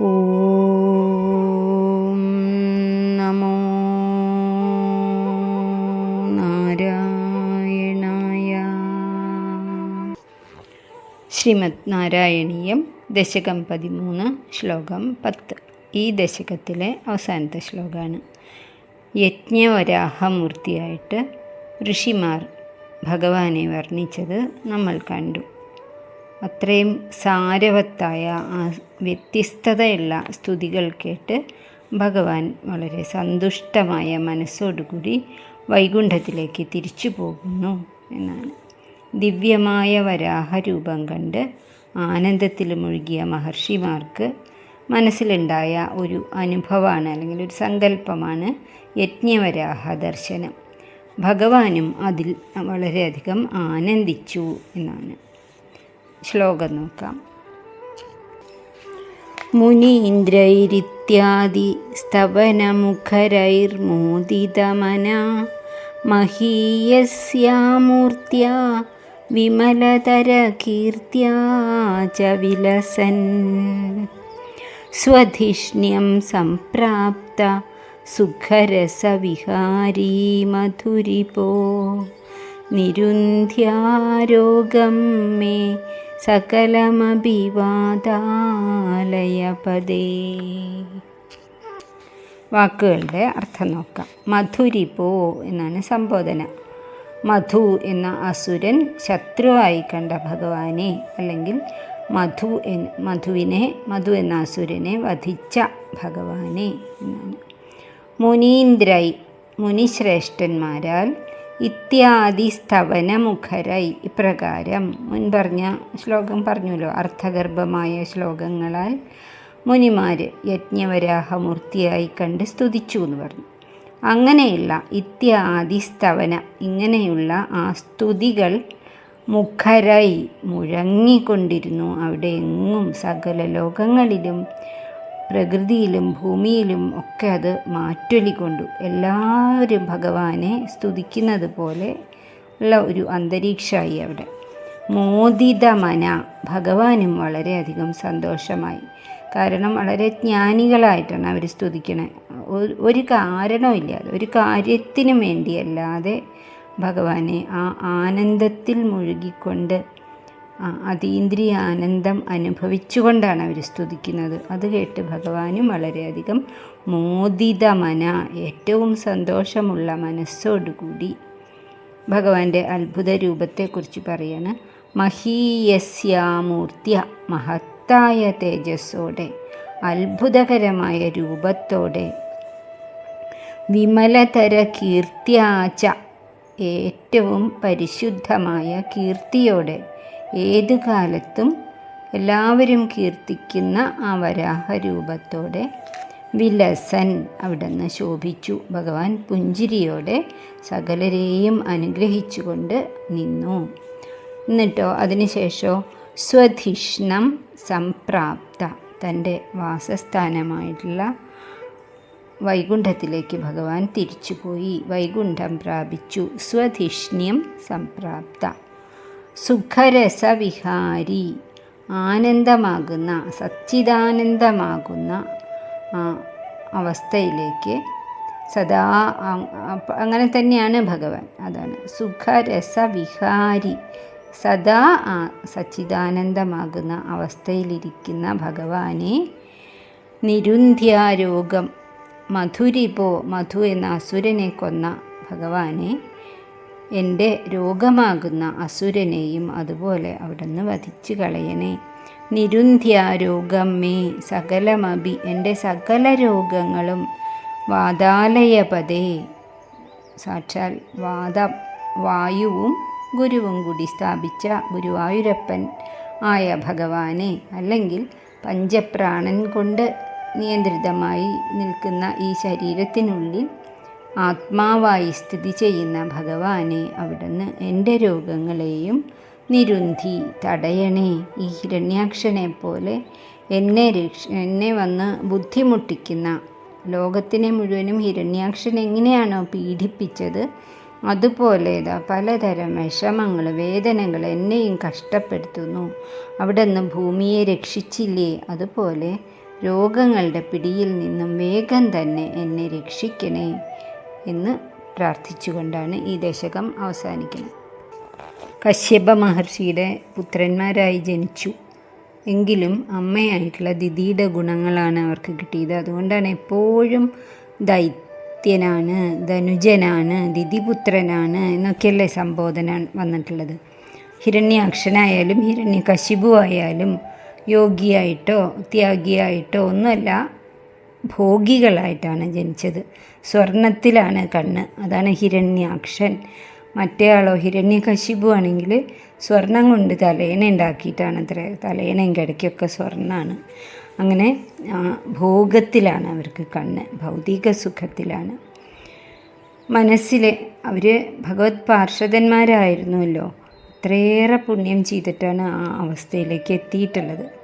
ഓം നമോ നാരായണായ. ശ്രീമദ് നാരായണീയം ദശകം പതിമൂന്ന് ശ്ലോകം പത്ത്. ഈ ദശകത്തിലെ അവസാനത്തെ ശ്ലോകമാണ് യജ്ഞവരാഹമൂർത്തിയായിട്ട് ഋഷിമാർ ഭഗവാനെ വർണിച്ചത് നമ്മൾ കണ്ടു. അത്രയും സാരവത്തായ ആ വ്യത്യസ്തതയുള്ള സ്തുതികൾ കേട്ട് ഭഗവാൻ വളരെ സന്തുഷ്ടമായ മനസ്സോടുകൂടി വൈകുണ്ഠത്തിലേക്ക് തിരിച്ചു പോകുന്നു എന്നാണ്. ദിവ്യമായ വരാഹ രൂപം കണ്ട് ആനന്ദത്തിൽ മുഴുകിയ മഹർഷിമാർക്ക് മനസ്സിലുണ്ടായ ഒരു അനുഭവമാണ് അല്ലെങ്കിൽ ഒരു സങ്കല്പമാണ് യജ്ഞവരാഹ ദർശനം. ഭഗവാനും അതിൽ വളരെയധികം ആനന്ദിച്ചു എന്നാണ്. ശ്ലോകം നോക്കാം. മുനീന്ദ്രൈരിത്യാദി സ്തവനമുഖരൈർമോദിതമന മഹീയസ്യാമൂർത്തിയ വിമലതരകീർത്തിയാ ച വിലസൻ സ്വധിഷ്ണ്യം സംപ്രാപ്ത സുഖരസവിഹാരീ മധുരിപോ നിരുന്ധ്യാരോഗം മേ സകലമഭിവാദാലയപദേ. വാക്കുകളുടെ അർത്ഥം നോക്കാം. മധുരിപോ എന്നാണ് സംബോധന. മധു എന്ന അസുരൻ ശത്രുവായി കണ്ട ഭഗവാനെ അല്ലെങ്കിൽ മധു എന്ന് മധുവിനെ മധു എന്ന അസുരനെ വധിച്ച ഭഗവാനെ എന്നാണ്. മുനീന്ദ്രൈ മുനിശ്രേഷ്ഠന്മാരാൽ ഇത്യാദി സ്തവനമുഖരൈ ഇപ്രകാരം മുൻപറഞ്ഞ ശ്ലോകം പറഞ്ഞല്ലോ അർത്ഥഗർഭമായ ശ്ലോകങ്ങളാൽ മുനിമാർ യജ്ഞവരാഹമൂർത്തിയായി കണ്ട് സ്തുതിച്ചു എന്ന് പറഞ്ഞു. അങ്ങനെയുള്ള ഇത്യാദി സ്തവന ഇങ്ങനെയുള്ള ആ സ്തുതികൾ മുഖരൈ മുഴങ്ങിക്കൊണ്ടിരുന്നു. അവിടെ എങ്ങും സകല ലോകങ്ങളിലും പ്രകൃതിയിലും ഭൂമിയിലും ഒക്കെ അത് മാറ്റൊലിക്കൊണ്ടു. എല്ലാവരും ഭഗവാനെ സ്തുതിക്കുന്നത് പോലെ ഉള്ള ഒരു അന്തരീക്ഷമായി അവിടെ. മോദിതമന. ഭഗവാനും വളരെയധികം സന്തോഷമായി. കാരണം വളരെ ജ്ഞാനികളായിട്ടാണ് അവർ സ്തുതിക്കണേ. ഒരു കാരണമില്ലാതെ ഒരു കാര്യത്തിനും വേണ്ടിയല്ലാതെ ഭഗവാനെ ആ ആനന്ദത്തിൽ മുഴുകിക്കൊണ്ട് അതീന്ദ്രിയ ആനന്ദം അനുഭവിച്ചുകൊണ്ടാണ് അവർ സ്തുതിക്കുന്നത്. അത് കേട്ട് ഭഗവാനും വളരെയധികം മോദിതമന ഏറ്റവും സന്തോഷമുള്ള മനസ്സോടുകൂടി ഭഗവാന്റെ അത്ഭുത രൂപത്തെക്കുറിച്ച് പറയാണ്. മഹീയസ്യാമൂർത്തിയ മഹത്തായ തേജസ്സോടെ അത്ഭുതകരമായ രൂപത്തോടെ വിമലതര കീർത്തിയാച്ച ഏറ്റവും പരിശുദ്ധമായ കീർത്തിയോടെ ഏതു കാലത്തും എല്ലാവരും കീർത്തിക്കുന്ന ആ വരാഹ രൂപത്തോടെ വിലസൻ അവിടുന്ന് ശോഭിച്ചു. ഭഗവാൻ പുഞ്ചിരിയോടെ സകലരെയും അനുഗ്രഹിച്ചുകൊണ്ട് നിന്നു. എന്നിട്ടോ അതിനുശേഷം സ്വധിഷ്ണം സംപ്രാപ്ത തന്റെ വാസസ്ഥാനമായിട്ടുള്ള വൈകുണ്ഠത്തിലേക്ക് ഭഗവാൻ തിരിച്ചുപോയി. വൈകുണ്ഠം പ്രാപിച്ചു. സ്വധിഷ്ണ്യം സംപ്രാപ്ത. സുഖരസവിഹാരി. ആനന്ദമാകുന്ന സച്ചിദാനന്ദമാകുന്ന അവസ്ഥയിലേക്ക് സദാ അങ്ങനെ തന്നെയാണ് ഭഗവാൻ. അതാണ്. സുഖരസവിഹാരി. സദാ സച്ചിദാനന്ദമാകുന്ന അവസ്ഥയിലിരിക്കുന്ന ഭഗവാനെ നിരുന്ധ്യാരോഗം മധുരിപോ മധു എന്ന അസുരനെ കൊന്ന ഭഗവാനെ എന്റെ രോഗമാകുന്ന അസുരനെയും അതുപോലെ അവിടുന്ന് വധിച്ചു കളയണേ. നിരുന്ധ്യാരോഗം മേ സകലമഭി എന്റെ സകല രോഗങ്ങളും വാതാലയപതേ. സാക്ഷാൽ വാദം വായുവും ഗുരുവും കൂടി സ്ഥാപിച്ച ഗുരുവായൂരപ്പൻ ആയ ഭഗവാനെ അല്ലെങ്കിൽ പഞ്ചപ്രാണൻ കൊണ്ട് നിയന്ത്രിതമായി നിൽക്കുന്ന ഈ ശരീരത്തിനുള്ളിൽ ആത്മാവായി സ്ഥിതി ചെയ്യുന്ന ഭഗവാനെ അവിടുന്ന് എന്റെ രോഗങ്ങളെയും നിരുന്ധി തടയണേ. ഈ ഹിരണ്യാക്ഷനെ പോലെ എന്നെ രക്ഷ എന്നെ വന്ന് ബുദ്ധിമുട്ടിക്കുന്ന ലോകത്തിനെ മുഴുവനും ഹിരണ്യാക്ഷൻ എങ്ങനെയാണോ പീഡിപ്പിച്ചത് അതുപോലെ ഇതാ പലതരം വിഷമങ്ങൾ വേദനകൾ എന്നെയും കഷ്ടപ്പെടുത്തുന്നു. അവിടെ നിന്ന് ഭൂമിയെ രക്ഷിച്ചില്ലേ? അതുപോലെ രോഗങ്ങളുടെ പിടിയിൽ നിന്നും വേഗം തന്നെ എന്നെ രക്ഷിക്കണേ. എന്ന് പ്രാർത്ഥിച്ചുകൊണ്ടാണ് ഈ ദശകം അവസാനിക്കുന്നത്. കശ്യപ മഹർഷിയുടെ പുത്രന്മാരായി ജനിച്ചു. എങ്കിലും അമ്മയായിട്ടുള്ള ദിദിയുടെ ഗുണങ്ങളാണ് അവർക്ക് കിട്ടിയത്. അതുകൊണ്ടാണ് എപ്പോഴും ദൈത്യനാണ് ധനുജനാണ് ദിദിപുത്രനാണ് എന്നൊക്കെയല്ലേ സംബോധന വന്നിട്ടുള്ളത്. ഹിരണ്യാക്ഷനായാലും ഹിരണ്യകശിപു ആയാലും യോഗിയായിട്ടോ ത്യാഗിയായിട്ടോ ഒന്നുമല്ല ഭോഗികളായിട്ടാണ് ജനിച്ചത്. സ്വർണത്തിലാണ് കണ്ണ്. അതാണ് ഹിരണ്യാക്ഷൻ. മറ്റേ ആളോ ഹിരണ്യകശിപു ആണെങ്കിൽ സ്വർണം കൊണ്ട് തലേണ ഉണ്ടാക്കിയിട്ടാണ് അത്ര തലേനയും കിടക്കൊക്കെ സ്വർണമാണ് അങ്ങനെ ഭോഗത്തിലാണ് അവർക്ക് കണ്ണ്. ഭൗതിക സുഖത്തിലാണ്. മനസ്സിൽ അവർ ഭഗവത് പാർഷദന്മാരായിരുന്നുവല്ലോ അത്രയേറെ പുണ്യം ചെയ്തിട്ടാണ് ആ അവസ്ഥയിലേക്ക് എത്തിയിട്ടുള്ളത്.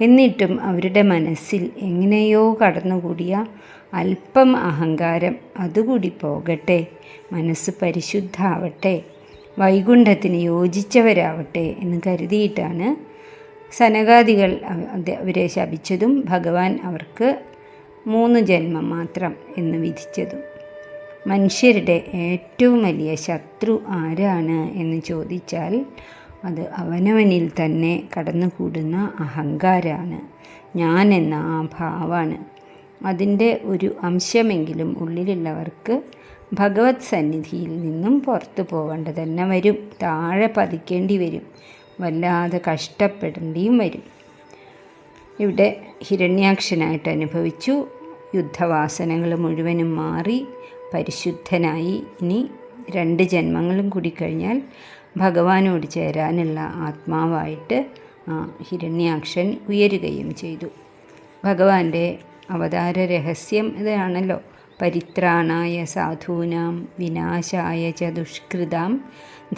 എന്നിട്ടും അവരുടെ മനസ്സിൽ എങ്ങനെയോ കടന്നുകൂടിയ അല്പം അഹങ്കാരം അതുകൂടി പോകട്ടെ മനസ്സ് പരിശുദ്ധാവട്ടെ വൈകുണ്ഠത്തിന് യോജിച്ചവരാവട്ടെ എന്ന് കരുതിയിട്ടാണ് സനകാദികൾ അവരെ ശപിച്ചതും ഭഗവാൻ അവർക്ക് മൂന്ന് ജന്മം മാത്രം എന്ന് വിധിച്ചതും. മനുഷ്യരുടെ ഏറ്റവും വലിയ ശത്രു ആരാണ് എന്ന് ചോദിച്ചാൽ അത് അവനവനിൽ തന്നെ കടന്നുകൂടുന്ന അഹങ്കാരാണ്. ഞാൻ എന്ന ആ ഭാവമാണ് അതിന്റെ ഒരു അംശമെങ്കിലും ഉള്ളിലുള്ളവർക്ക് ഭഗവത് സന്നിധിയിൽ നിന്നും പുറത്തു പോകേണ്ട തന്നെ വരും. താഴെ പതിക്കേണ്ടി വരും. വല്ലാതെ കഷ്ടപ്പെടേണ്ടിയും വരും. ഇവിടെ ഹിരണ്യാക്ഷനായിട്ട് അനുഭവിച്ചു. യുദ്ധവാസനകൾ മുഴുവനും മാറി. പരിശുദ്ധനായി. ഇനി രണ്ട് ജന്മങ്ങളും കൂടി കഴിഞ്ഞാൽ ഭഗവാനോട് ചേരാനുള്ള ആത്മാവായിട്ട് ഹിരണ്യാക്ഷൻ ഉയരുകയും ചെയ്തു. ഭഗവാന്റെ അവതാര രഹസ്യം ഇതാണല്ലോ. പരിത്രാണായ സാധൂനാം വിനാശായ ച ദുഷ്കൃതാം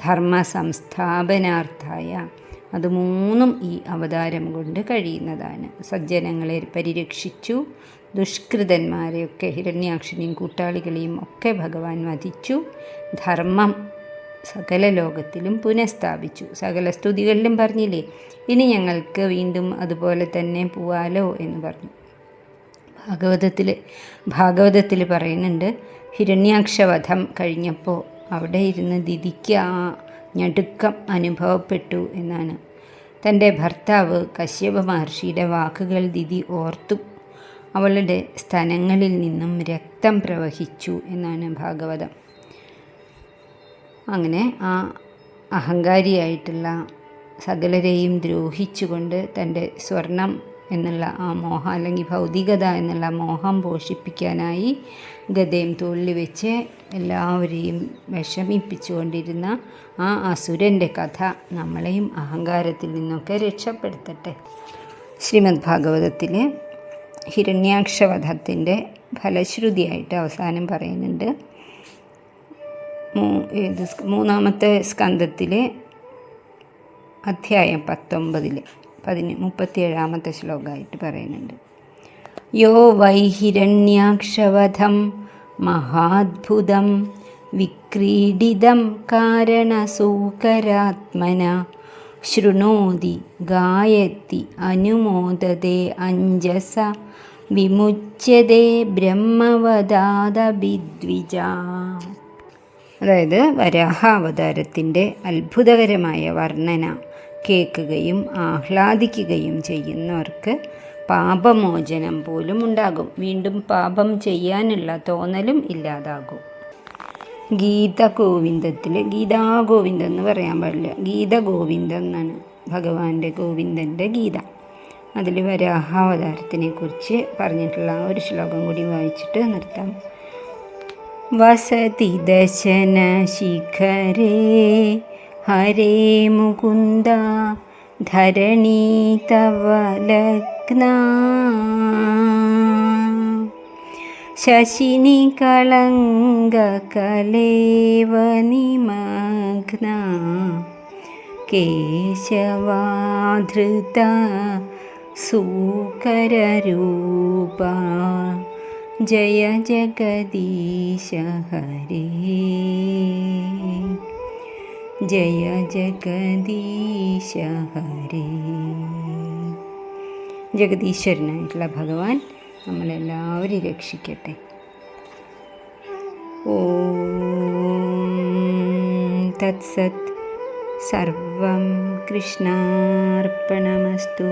ധർമ്മ സംസ്ഥാപനാർത്ഥായ അത് മൂന്നും ഈ അവതാരം കൊണ്ട് കഴിയുന്നതാണ്. സജ്ജനങ്ങളെ പരിരക്ഷിച്ചു. ദുഷ്കൃതന്മാരെയൊക്കെ ഹിരണ്യാക്ഷനെയും കൂട്ടാളികളെയും ഒക്കെ ഭഗവാൻ വധിച്ചു. ധർമ്മം സകല ലോകത്തിലും പുനഃസ്ഥാപിച്ചു. സകല സ്തുതികളിലും പറഞ്ഞില്ലേ ഇനി ഞങ്ങൾക്ക് വീണ്ടും അതുപോലെ തന്നെ പോവാലോ എന്ന് പറഞ്ഞു. ഭാഗവതത്തിൽ ഭാഗവതത്തിൽ പറയുന്നുണ്ട് ഹിരണ്യാക്ഷവധം കഴിഞ്ഞപ്പോൾ അവിടെ ഇരുന്ന് ദിദിക്ക് ആ ഞടുക്കം അനുഭവപ്പെട്ടു എന്നാണ്. തന്റെ ഭർത്താവ് കശ്യപ മഹർഷിയുടെ വാക്കുകൾ ദിതി ഓർത്തു. അവളുടെ സ്ഥലങ്ങളിൽ നിന്നും രക്തം പ്രവഹിച്ചു എന്നാണ് ഭാഗവതം. അങ്ങനെ ആ അഹങ്കാരിയായിട്ടുള്ള സകലരെയും ദ്രോഹിച്ചുകൊണ്ട് തന്റെ സ്വർണം എന്നുള്ള ആ മോഹം അല്ലെങ്കിൽ ഭൗതികത എന്നുള്ള മോഹം പോഷിപ്പിക്കാനായി ഗതയും തോളിൽ വെച്ച് എല്ലാവരെയും വിഷമിപ്പിച്ചുകൊണ്ടിരുന്ന ആ അസുരന്റെ കഥ നമ്മളെയും അഹങ്കാരത്തിൽ നിന്നൊക്കെ രക്ഷപ്പെടുത്തട്ടെ. ശ്രീമദ് ഭാഗവതത്തിൽ ഹിരണ്യാക്ഷവധത്തിന്റെ ഫലശ്രുതിയായിട്ട് അവസാനം പറയുന്നുണ്ട്. ഏത് മൂന്നാമത്തെ സ്കന്ധത്തിലെ അധ്യായം പത്തൊമ്പതിൽ പതിന് മുപ്പത്തിയേഴാമത്തെ ശ്ലോകമായിട്ട് പറയുന്നുണ്ട്. യോ വൈഹിരണ്യാക്ഷവധം മഹാത്ഭുതം വിക്രീഡിതം കാരണസൂകരാത്മന. ശൃണോതി ഗായത്തി അനുമോദതേ അഞ്ജസ വിമുച്യതേ ബ്രഹ്മവദാദബിദ്വിജ അതായത് വരാഹാവതാരത്തിന്റെ അത്ഭുതകരമായ വർണന കേൾക്കുകയും ആഹ്ലാദിക്കുകയും ചെയ്യുന്നവർക്ക് പാപമോചനം പോലും ഉണ്ടാകും. വീണ്ടും പാപം ചെയ്യാനുള്ള തോന്നലും ഇല്ലാതാകും. ഗീത ഗോവിന്ദത്തിൽ ഗീതാഗോവിന്ദം എന്ന് പറയാൻ പാടില്ല. ഗീത ഗോവിന്ദം എന്നാണ് ഭഗവാന്റെ ഗോവിന്ദന്റെ ഗീത. അതിൽ വരാഹാവതാരത്തിനെ കുറിച്ച് പറഞ്ഞിട്ടുള്ള ഒരു ശ്ലോകം കൂടി വായിച്ചിട്ട് നിർത്താം. वसति दशनशिखरे हरे मुकुन्द धरणी तव लग्ना। शशिनिकलङ्गकलेवनिमग्ना केशवाधृता सूकररूपा। നിമഗ്ന കേശവാധൃത സൂകരൂപ ജയ ജഗദീശ ഹരേ ജയ ജഗദീശ ഹരേ ജഗദീശ്വരനായിട്ടുള്ള ഭഗവാൻ നമ്മളെല്ലാവരും രക്ഷിക്കട്ടെ ഓം തത്സത് സർവം കൃഷ്ണാർപ്പണമസ്തു